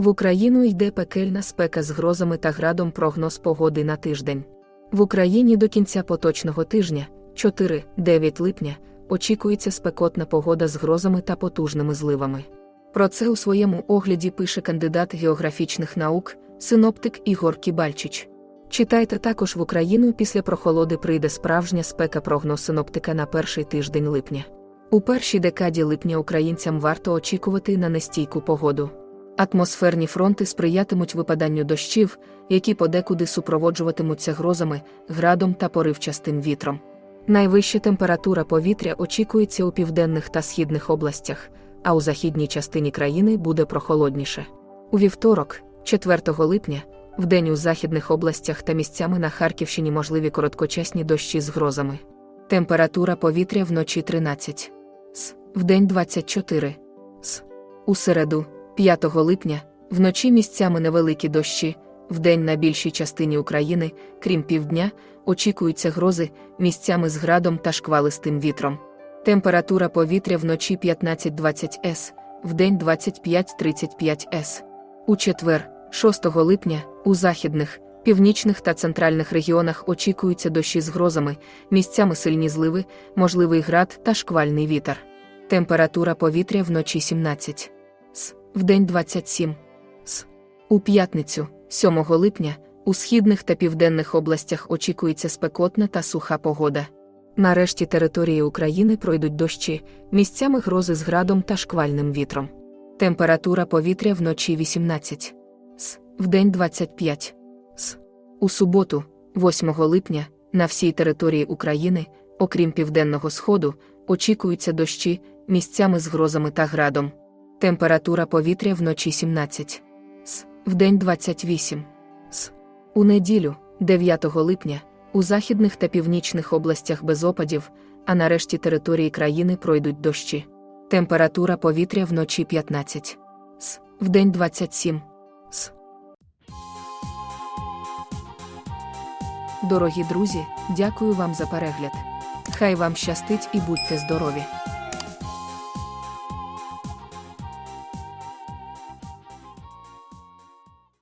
В Україну йде пекельна спека з грозами та градом прогноз погоди на тиждень. В Україні до кінця поточного тижня, 4-9 липня, очікується спекотна погода з грозами та потужними зливами. Про це у своєму огляді пише кандидат географічних наук, синоптик Ігор Кібальчич. Читайте також в Україну після прохолоди прийде справжня спека прогноз синоптика на перший тиждень липня. У першій декаді липня українцям варто очікувати на нестійку погоду. Атмосферні фронти сприятимуть випаданню дощів, які подекуди супроводжуватимуться грозами, градом та поривчастим вітром. Найвища температура повітря очікується у південних та східних областях, а у західній частині країни буде прохолодніше. У вівторок, 4 липня, вдень у західних областях та місцями на Харківщині можливі короткочасні дощі з грозами. Температура повітря вночі 13 с, вдень 24 с. У середу, 5 липня, вночі місцями невеликі дощі, вдень на більшій частині України, крім півдня, очікуються грози місцями з градом та шквалистим вітром. Температура повітря вночі 15-20 С, вдень 25-35 С. У четвер, 6 липня, у західних, північних та центральних регіонах очікуються дощі з грозами, місцями сильні зливи, можливий град та шквальний вітер. Температура повітря вночі 17 С, вдень 27 С. У п'ятницю, 7 липня, у східних та південних областях очікується спекотна та суха погода. Нарешті території України пройдуть дощі, місцями грози з градом та шквальним вітром. Температура повітря вночі 18 С, вдень 25 С. У суботу, 8 липня, на всій території України, окрім південного сходу, очікуються дощі, місцями з грозами та градом. Температура повітря вночі 17 С, вдень 28 С. У неділю, 9 липня, у західних та північних областях без опадів, а нарешті території країни пройдуть дощі. Температура повітря вночі 15 С, вдень 27 С. Дорогі друзі, дякую вам за перегляд. Хай вам щастить і будьте здорові!